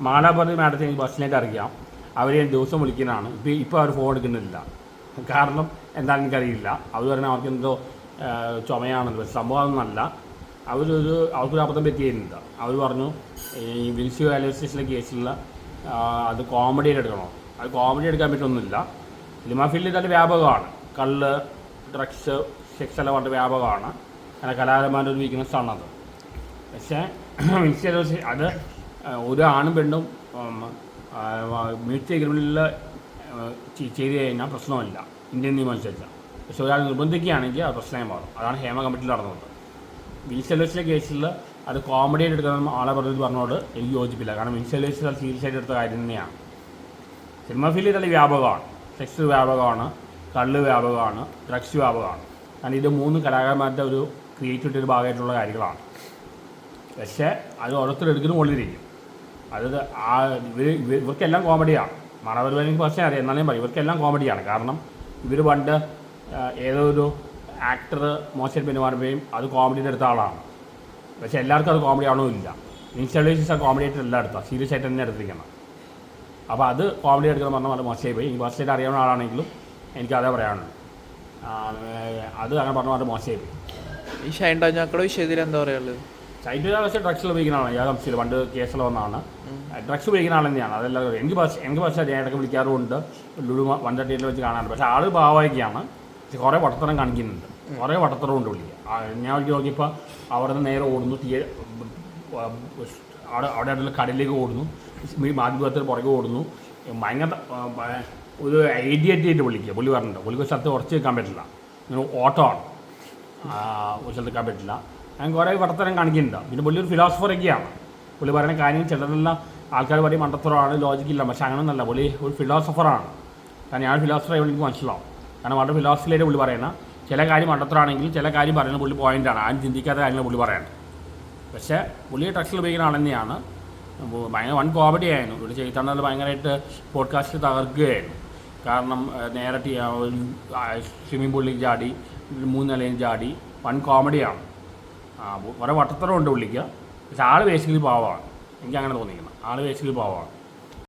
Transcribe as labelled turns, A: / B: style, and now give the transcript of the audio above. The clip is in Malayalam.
A: മാലാപതി മാഡത്തെ എനിക്ക് ബസ്സിനായിട്ട് അറിയാം. അവർ ഞാൻ ദിവസം വിളിക്കുന്നതാണ്. ഇപ്പോൾ ഇപ്പോൾ അവർ ഫോൺ എടുക്കുന്നില്ല. കാരണം എന്താണെന്ന് എനിക്കറിയില്ല. അവർ പറഞ്ഞാൽ അവർക്ക് എന്തോ പക്ഷെ സംഭവം ഒന്നല്ല അവരൊരു അവർക്കൊരു അബദ്ധം പറ്റിയിരുന്നില്ല അവർ പറഞ്ഞു ഈ വിൽസി റെയിൽവേ സ്റ്റേഷനിലെ കേസിലുള്ള അത് കോമഡിയിൽ എടുക്കണോ? അത് കോമഡി എടുക്കാൻ പറ്റൊന്നുമില്ല സിനിമ ഫീൽഡിൽ തന്നെ വ്യാപകമാണ്. കള്ള് ഡ്രഗ്സ് സെക്സ് എല്ലാം പറഞ്ഞ വ്യാപകമാണ്. അങ്ങനെ കലാകാരന്മാരുടെ ഒരു വീക്ക്നെസ് ആണത്. പക്ഷേ വിൽസി അത് ഒരു ആണും പെണ്ണും മ്യൂച്വൽ എഗ്രിമെന്റിൽ ചെയ്ത് കഴിഞ്ഞാൽ പ്രശ്നമല്ല. ഇന്ത്യൻ നിയമം അനുസരിച്ച്. പക്ഷെ ഒരാൾ നിർബന്ധിക്കുകയാണെങ്കിൽ അത് പ്രശ്നമായി മാറും. അതാണ് ഹേമ കമ്മിറ്റിയിൽ നടന്നത്. വിൻസെലേഴ്സിലെ കേസിൽ അത് കോമഡി ആയിട്ട് എടുക്കുന്ന ആളെ പറഞ്ഞത് പറഞ്ഞോട് എനിക്ക് യോജിപ്പില്ല. കാരണം വിൻസെലേഴ്സിൽ അത് സീരിയസ് ആയിട്ട് എടുത്ത കാര്യം തന്നെയാണ്. സിനിമ ഫീൽഡിൽ അത് വ്യാപകമാണ്. സെക്സ് വ്യാപകമാണ്. കള്ള് വ്യാപകമാണ്. ഡ്രഗ്സ് വ്യാപകമാണ്. കാരണം ഇത് മൂന്ന് കലാകാരന്മാരുടെ ഒരു ക്രിയേറ്റിവിറ്റി ഒരു ഭാഗമായിട്ടുള്ള കാര്യങ്ങളാണ്. പക്ഷേ അത് ഓരോരുത്തർ എടുക്കുന്ന കൊള്ളിരിക്കും അത് ആ ഇവർ ഇവർക്കെല്ലാം കോമഡിയാണ് എനിക്ക് പ്രശ്നം അറിയാം. എന്നാലും പറയും ഇവർക്കെല്ലാം കോമഡിയാണ് കാരണം ഇവർ പണ്ട് ഏതോ ഒരു ആക്ടർ മോശം പെരുമാറുകയും അത് കോമഡിയുടെ എടുത്ത ആളാണ്. പക്ഷെ എല്ലാവർക്കും അത് കോമഡി ഇല്ല. ഇൻസ്റ്റലേഷൻസ് ആ കോമഡി ആയിട്ട് എല്ലാം എടുത്താൽ സീരിയസ് ആയിട്ട് തന്നെ എടുത്തിരിക്കണം. അപ്പോൾ അത് കോമഡി എടുക്കണം പറഞ്ഞാൽ വളരെ മോശമായി പോയി. ഈ ഫസ്റ്റ് അറിയാവുന്ന ആളാണെങ്കിലും എനിക്കതേ പറയാനുള്ളൂ അത് അങ്ങനെ പറഞ്ഞാൽ വളരെ മോശമായി പോയി.
B: ഈ ഷൈൻ ഡാഞ്ഞാക്കളുടെ വിഷയത്തിൽ എന്താ പറയാനുള്ളത്?
A: സൈറ്റിൽ പക്ഷേ ഡ്രഗ്സ് ഉപയോഗിക്കുന്ന ആളാണ് യാതൊരു സംശയമില്ല പണ്ട് കേസിൽ വന്നതാണ്. ഡ്രഗ്സ് ഉപയോഗിക്കുന്ന ആൾ തന്നെയാണ് അതെല്ലാം എനിക്ക് ഭാഷ എനിക്ക് ഭാഷ ഞാൻ ഇടയ്ക്ക് വിളിക്കാറുമുണ്ട്. ലുലു വൺ തേർട്ടി വെച്ച് കാണാറുണ്ട്. പക്ഷേ ആൾ ഭാവായിക്കാണ് പക്ഷെ കുറേ വട്ടത്തരം കാണിക്കുന്നുണ്ട്. കുറേ വട്ടത്തരം ഉണ്ട് വിളിക്കുക ഞാൻ വിളിച്ച് നോക്കിയപ്പോൾ അവിടെ നിന്ന് നേരെ ഓടുന്നു. തീയ അവിടെ അവിടെ അടുത്തുള്ള കടലിലേക്ക് ഓടുന്നു. മാധ്യമത്തിൽ പുറകെ ഓടുന്നു. ഭയങ്കര ഒരു ഐഡിയറ്റ് ആയിട്ട് വിളിക്കുക പുള്ളി പറഞ്ഞിട്ടുണ്ട്. പുള്ളിക്ക് സ്ഥലത്ത് ഉറച്ച് നിൽക്കാൻ പറ്റില്ല. ഓട്ടോ ആണ് ഒരു സ്ഥലത്ത് നിൽക്കാൻ പറ്റില്ല. ഞാൻ കുറേ വടത്തരം കാണിക്കുന്നുണ്ട്. പിന്നെ ഒരു ഫിലോസഫറൊക്കെയാണ് പുള്ളി പറയുന്ന കാര്യം ചിലതെല്ലാം ആൾക്കാർ പറയും മണ്ടത്തരമാണ് ലോജിക്കില്ല പക്ഷെ അങ്ങനെയൊന്നല്ല പുള്ളി ഒരു ഫിലോസഫറാണ് കാരണം ഞാൻ ഫിലോസഫറായി എനിക്ക് മനസ്സിലാവും. കാരണം വളരെ ഫിലോസഫിയിലായിട്ട് പുള്ളി പറയുന്ന ചില കാര്യം മണ്ടത്തരാണെങ്കിൽ ചില കാര്യം പറയുന്ന പുള്ളി പോയിന്റാണ് ആരും ചിന്തിക്കാത്ത കാര്യങ്ങൾ പുള്ളി പറയുന്നത് പക്ഷേ പുള്ളി ഡ്രഗ്സിൽ ഉപയോഗിക്കുന്ന ആൾ തന്നെയാണ്. ഭയങ്കര വൺ കോമഡി ആയിരുന്നു. ഇവിടെ ചെയ്തണ്ണൽ ഭയങ്കരമായിട്ട് പോഡ്കാസ്റ്റ് തകർക്കുകയായിരുന്നു. കാരണം നേരിട്ട് നേരെ സ്വിമ്മിംഗ് പൂളിലേക്ക് ചാടി ഒരു മൂന്ന് നിലയിൽ ചാടി വൺ കോമഡിയാണ് ആ കുറേ വട്ടത്തരമുണ്ട് പുള്ളിക്ക് പക്ഷെ ആൾ ബേസിക്കലി പാവമാണ്. എനിക്ക് അങ്ങനെ തോന്നിക്കുന്നത് ആൾ ബേസിക്കലി പാവമാണ്.